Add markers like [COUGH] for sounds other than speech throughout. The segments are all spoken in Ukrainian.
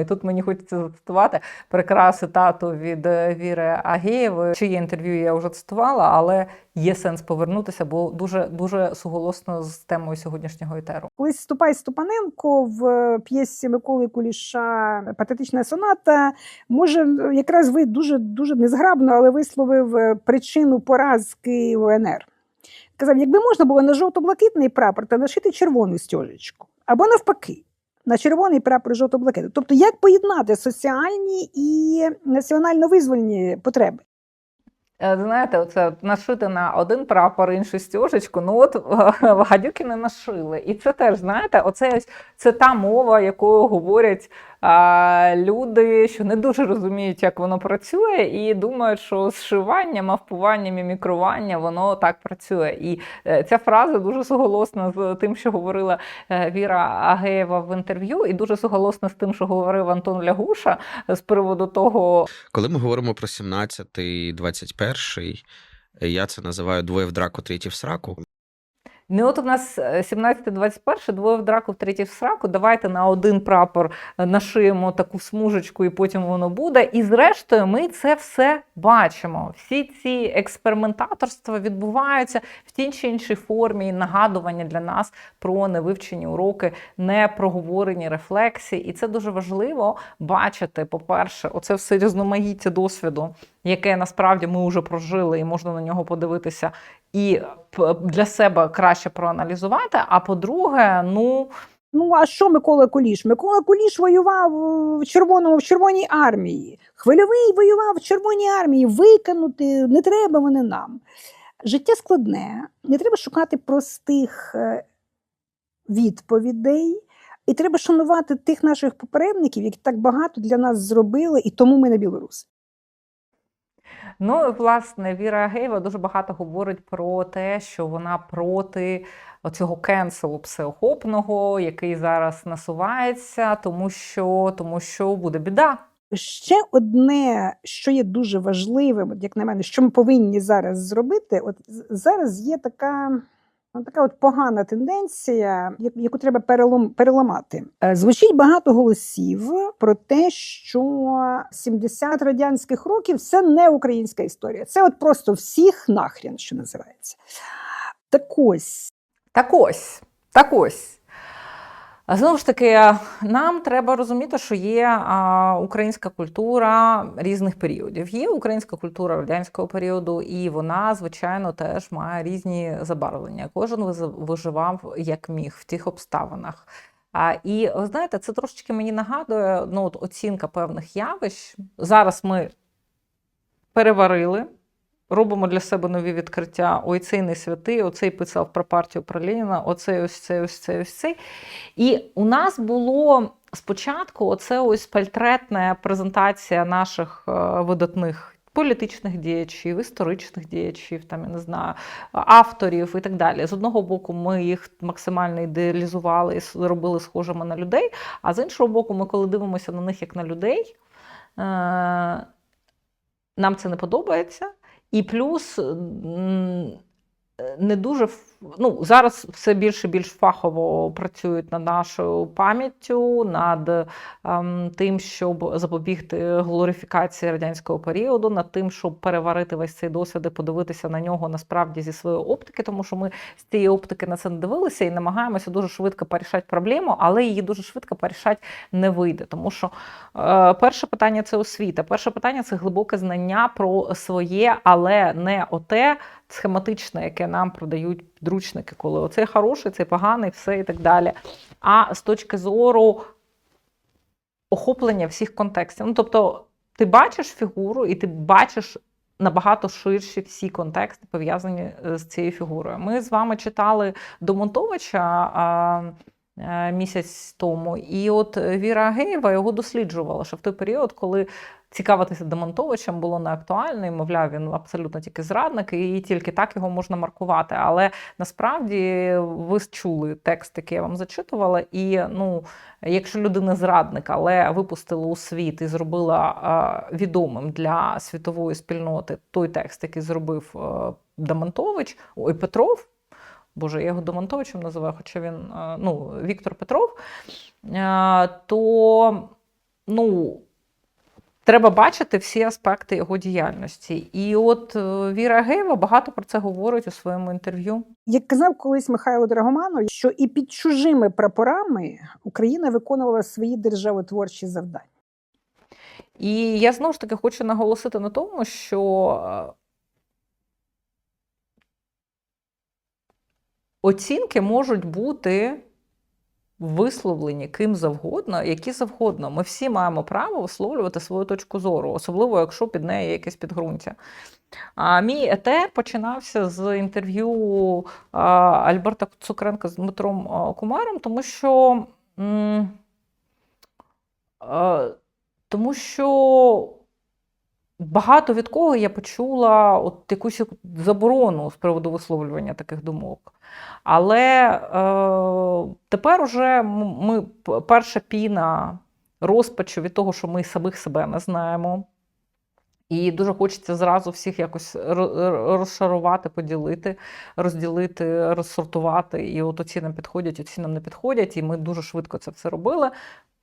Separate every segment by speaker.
Speaker 1: І тут мені хочеться зацитувати прекрасну цитату від е, Віри Агієвої, чиє інтерв'ю я вже цитувала, але є сенс повернутися, бо дуже дуже суголосно з темою сьогоднішнього етеру.
Speaker 2: Колись Ступай Ступаненко в е, п'єсі Миколи Куліша Патетична соната може якраз ви дуже дуже незграбно, але висловив е, причину поразки УНР. Казав, якби можна було на жовто-блакитний прапор та нашити червону стежечку, або навпаки. На червоний прапор жовто-блакитний. Тобто, як поєднати соціальні і національно-визвольні потреби?
Speaker 1: Е, Знаєте, оце нашити на один прапор, іншу стюжечку. ну от [LAUGHS] гадюки не нашили. І це теж, знаєте, оце це та мова, якою говорять люди, що не дуже розуміють, як воно працює, і думають, що зшивання, мавпування, мімікрування, воно так працює. І е, ця фраза дуже суголосна з тим, що говорила е, Віра Агеєва в інтерв'ю, і дуже суголосна з тим, що говорив Антон Лягуша з приводу того,
Speaker 3: Коли ми говоримо про 17-й, 21-й, я це називаю двоє в драку, третій в сраку.
Speaker 1: Не от у нас 17-21, двоє в драку, третій в сраку. Давайте на один прапор е, нашиємо таку смужечку, і потім воно буде. І зрештою, ми це все бачимо. Всі ці експериментаторства відбуваються в тій чи іншій формі, і нагадування для нас про невивчені уроки, не проговорені рефлексії. І це дуже важливо бачити. По-перше, оце все різноманіття досвіду, яке насправді ми вже прожили, і можна на нього подивитися і для себе краще проаналізувати. А по-друге, ну
Speaker 2: Ну а що Микола Куліш? Микола Куліш воював в червоному в Червоній армії. Хвильовий воював в Червоній армії. Викинути не треба вони нам. Життя складне, не треба шукати простих е, відповідей. І треба шанувати тих наших попередників, які так багато для нас зробили, і тому ми не білоруси.
Speaker 1: Ну, власне, Віра Гейва дуже багато говорить про те, що вона проти цього кенселу всеохопного, який зараз насувається, тому що, тому що буде біда.
Speaker 2: Ще одне, що є дуже важливим, як на мене, що ми повинні зараз зробити, от зараз є така. Ну, Така от погана тенденція, яку треба перелом, переламати. Е, Звучить багато голосів про те, що 70 радянських років це не українська історія. Це от просто всіх нахрін, що називається. Так ось
Speaker 1: Так ось, так ось. Знову ж таки, нам треба розуміти, що є українська культура різних періодів. Є українська культура радянського періоду, і вона, звичайно, теж має різні забарвлення. Кожен виживав як міг в тих обставинах. А, і ви знаєте, це трошечки мені нагадує ну, от оцінка певних явищ. Зараз ми переварили. Робимо для себе нові відкриття. Ой, цей не святий, оцей писав про партію про Леніна, оцей ось цей, ось цей, ось цей. І у нас було спочатку оце ось портретна презентація наших е, видатних політичних діячів, історичних діячів, там я не знаю, авторів і так далі. З одного боку, ми їх максимально ідеалізували і робили схожими на людей. А з іншого боку, ми коли дивимося на них як на людей, е, нам це не подобається. І плюс не дуже ну, зараз все більше і більш фахово працюють над нашою пам'яттю, над ем, тим, щоб запобігти глорифікації радянського періоду, над тим, щоб переварити весь цей досвід і подивитися на нього насправді зі своєї оптики, тому що ми з цієї оптики на це не дивилися і намагаємося дуже швидко порішати проблему, але її дуже швидко порішати не вийде. Тому що е, перше питання це освіта. Перше питання це глибоке знання про своє, але не оте схематичне, яке нам продають підручники, коли оцей хороший, цей поганий, все і так далі. А з точки зору охоплення всіх контекстів. Ну, тобто, ти бачиш фігуру і ти бачиш. Набагато ширші всі контексти пов'язані е, з цією фігурою. Ми з вами читали Домонтовича місяць тому, і от Віра Агеєва його досліджувала, що в той період, коли цікавитися Демонтовичем було не актуально, і, мовляв, він абсолютно тільки зрадник, і тільки так його можна маркувати. Але насправді ви чули текст, який я вам зачитувала, і ну, якщо людина зрадник, але випустила у світ і зробила а, відомим для світової спільноти той текст, який зробив Демонтович, ой, Петров. Боже, я його Демонтовичем називаю, хоча він ну, Віктор Петров, то ну, треба бачити всі аспекти його діяльності. І от е, Віра Геєва багато про це говорить у своєму інтерв'ю.
Speaker 2: Як казав колись Михайло Драгоманов, що і під чужими прапорами Україна виконувала свої державотворчі завдання.
Speaker 1: І я знову ж таки хочу наголосити на тому, що оцінки можуть бути висловлені ким завгодно, які завгодно. Ми всі маємо право висловлювати свою точку зору, особливо якщо під нею є якесь підґрунтя. А мій ете починався з інтерв'ю Альберта Цукренка з Дмитром Кумаром, тому що. тому що багато від кого я почула от якусь заборону з приводу висловлювання таких думок. Але е, тепер уже ми перша піна розпачу від того, що ми самих себе не знаємо. І дуже хочеться зразу всіх якось ро- ро- розшарувати, поділити, розділити, розсортувати. І от оці нам підходять, оці нам не підходять. І ми дуже швидко це все робили.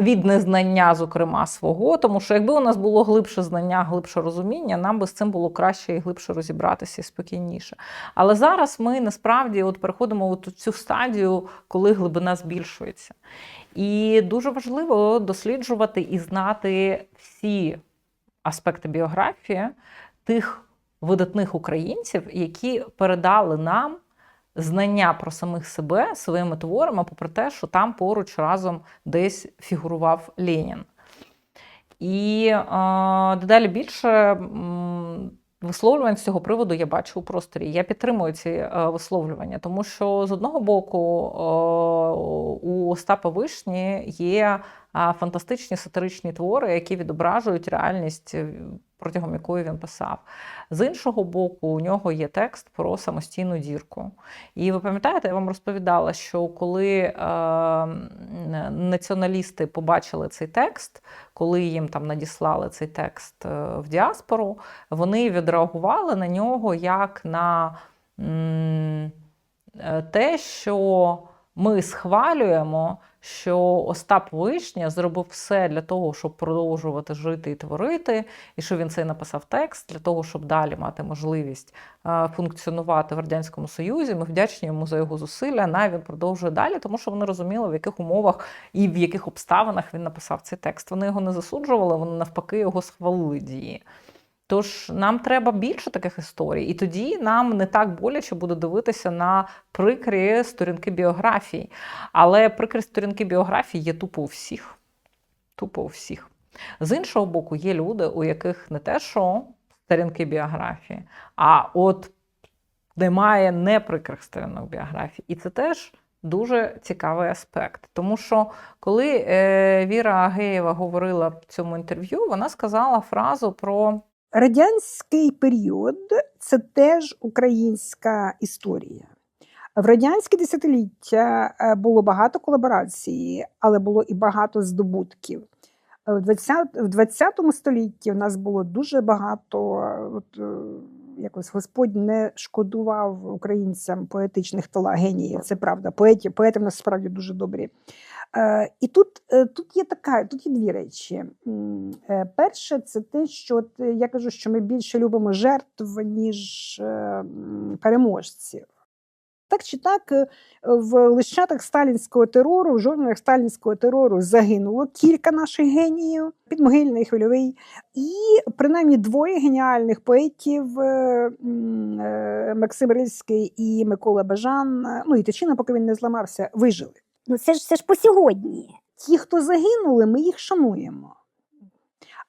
Speaker 1: Від незнання, зокрема, свого, тому що якби у нас було глибше знання, глибше розуміння, нам би з цим було краще і глибше розібратися і спокійніше. Але зараз ми насправді от переходимо у цю стадію, коли глибина збільшується. І дуже важливо досліджувати і знати всі аспекти біографії тих видатних українців, які передали нам знання про самих себе своїми творами, попри те, що там поруч разом десь фігурував Ленін. І е, дедалі більше висловлювань з цього приводу я бачу у просторі. Я підтримую ці е, висловлювання, тому що з одного боку е, у Остапа Вишні є фантастичні сатиричні твори, які відображують реальність, е, протягом якої він писав. З іншого боку, у нього є текст про самостійну дірку. І ви пам'ятаєте, я вам розповідала, що коли е, націоналісти побачили цей текст, коли їм там надіслали цей текст е, в діаспору, вони відреагували на нього як на е, те, що ми схвалюємо, що Остап Вишня зробив все для того, щоб продовжувати жити і творити, і що він цей написав текст для того, щоб далі мати можливість функціонувати в радянському союзі. Ми вдячні йому за його зусилля. На він продовжує далі, тому що вони розуміли, в яких умовах і в яких обставинах він написав цей текст. Вони його не засуджували, вони навпаки його схвалили дії. Тож нам треба більше таких історій, і тоді нам не так боляче буде дивитися на прикрі сторінки біографії. Але прикрі сторінки біографії є тупо у всіх. Тупо у всіх. З іншого боку, є люди, у яких не те, що сторінки біографії, а от немає неприкрих сторінок біографії. І це теж дуже цікавий аспект. Тому що коли е, Віра Агеєва говорила в цьому інтерв'ю, вона сказала фразу про.
Speaker 2: Радянський період це теж українська історія. В радянське десятиліття е, було багато колаборацій, але було і багато здобутків. Е, В 20, в 20 столітті в нас було дуже багато. От, е, якось Господь не шкодував українцям поетичних тала геніїв. Це правда. Поеті, поети в нас справді дуже добрі. Е, і тут, е, тут є така, тут є дві речі. Е, Перше, це те, що от, я кажу, що ми більше любимо жертв, ніж переможців. Так чи так, в лищатах сталінського терору, в журналах сталінського терору загинуло кілька наших геніїв, підмогильний хвильовий, і принаймні двоє геніальних поетів Максим Рильський і Микола Бажан, ну і Тичина, поки він не зламався, вижили.
Speaker 4: Ну це ж це ж по сьогодні.
Speaker 2: Ті, хто загинули, ми їх шануємо.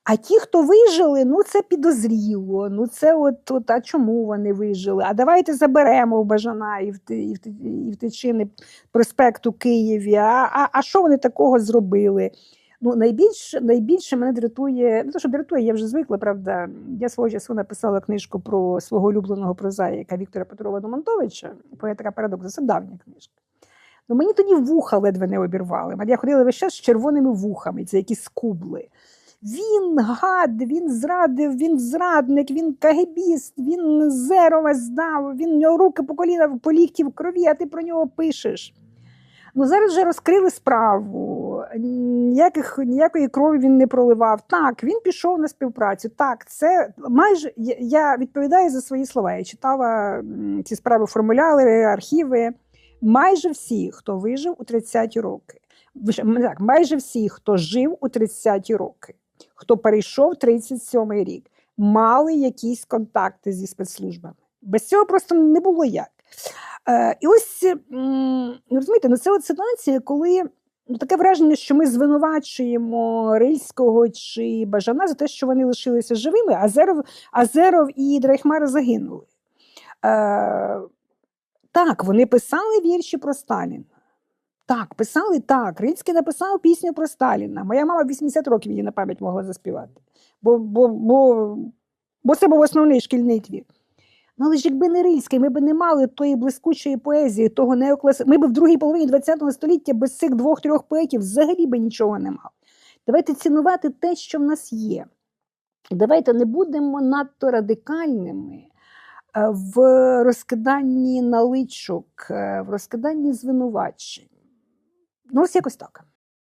Speaker 2: А ті, хто вижили, ну це підозріло. Ну це от, от а чому вони вижили? А давайте заберемо в Бажана і в, і в, і в Тичини проспект Києві. А, а, а що вони такого зробили? Ну, найбільше, найбільше мене дратує, не то, що дратує, я вже звикла, правда. Я свого часу написала книжку про свого улюбленого прозаїка Віктора Петрова Домонтовича, поетика парадокс, це давня книжка. Ну, мені тоді вуха ледве не обірвали. Я ходила весь час з червоними вухами, це якісь скубли. Він гад, він зрадив, він зрадник, він кагебіст, він зеро вас здав, він у нього руки по коліна по лікті в крові, а ти про нього пишеш. Ну, зараз вже розкрили справу. ніяких, ніякої крові він не проливав. Так, він пішов на співпрацю. Так, це майже я- я відповідаю за свої слова. Я читала ці справи, формуляри, архіви. Майже всі, хто вижив у 30-ті роки, так, майже всі, хто жив у 30-ті роки, хто перейшов 37-й рік, мали якісь контакти зі спецслужбами. Без цього просто не було як. Е, і ось м, розумієте, ну це от ситуація, коли ну, таке враження, що ми звинувачуємо Рильського чи Бажана за те, що вони лишилися живими, Азеров, Азеров і Драйхмара загинули. Е, так, вони писали вірші про Сталіна. Так, писали так. Рильський написав пісню про Сталіна. Моя мама 80 років її на пам'ять могла заспівати. Бо, бо, бо, бо це був основний шкільний твір. Ну, але ж якби не Рильський, ми б не мали тої блискучої поезії, того неокласи. Ми б в другій половині ХХ століття без цих двох-трьох поетів взагалі би нічого не мали. Давайте цінувати те, що в нас є. Давайте не будемо надто радикальними в розкиданні наличок, е, в розкиданні звинувачень. Ну, ось якось так.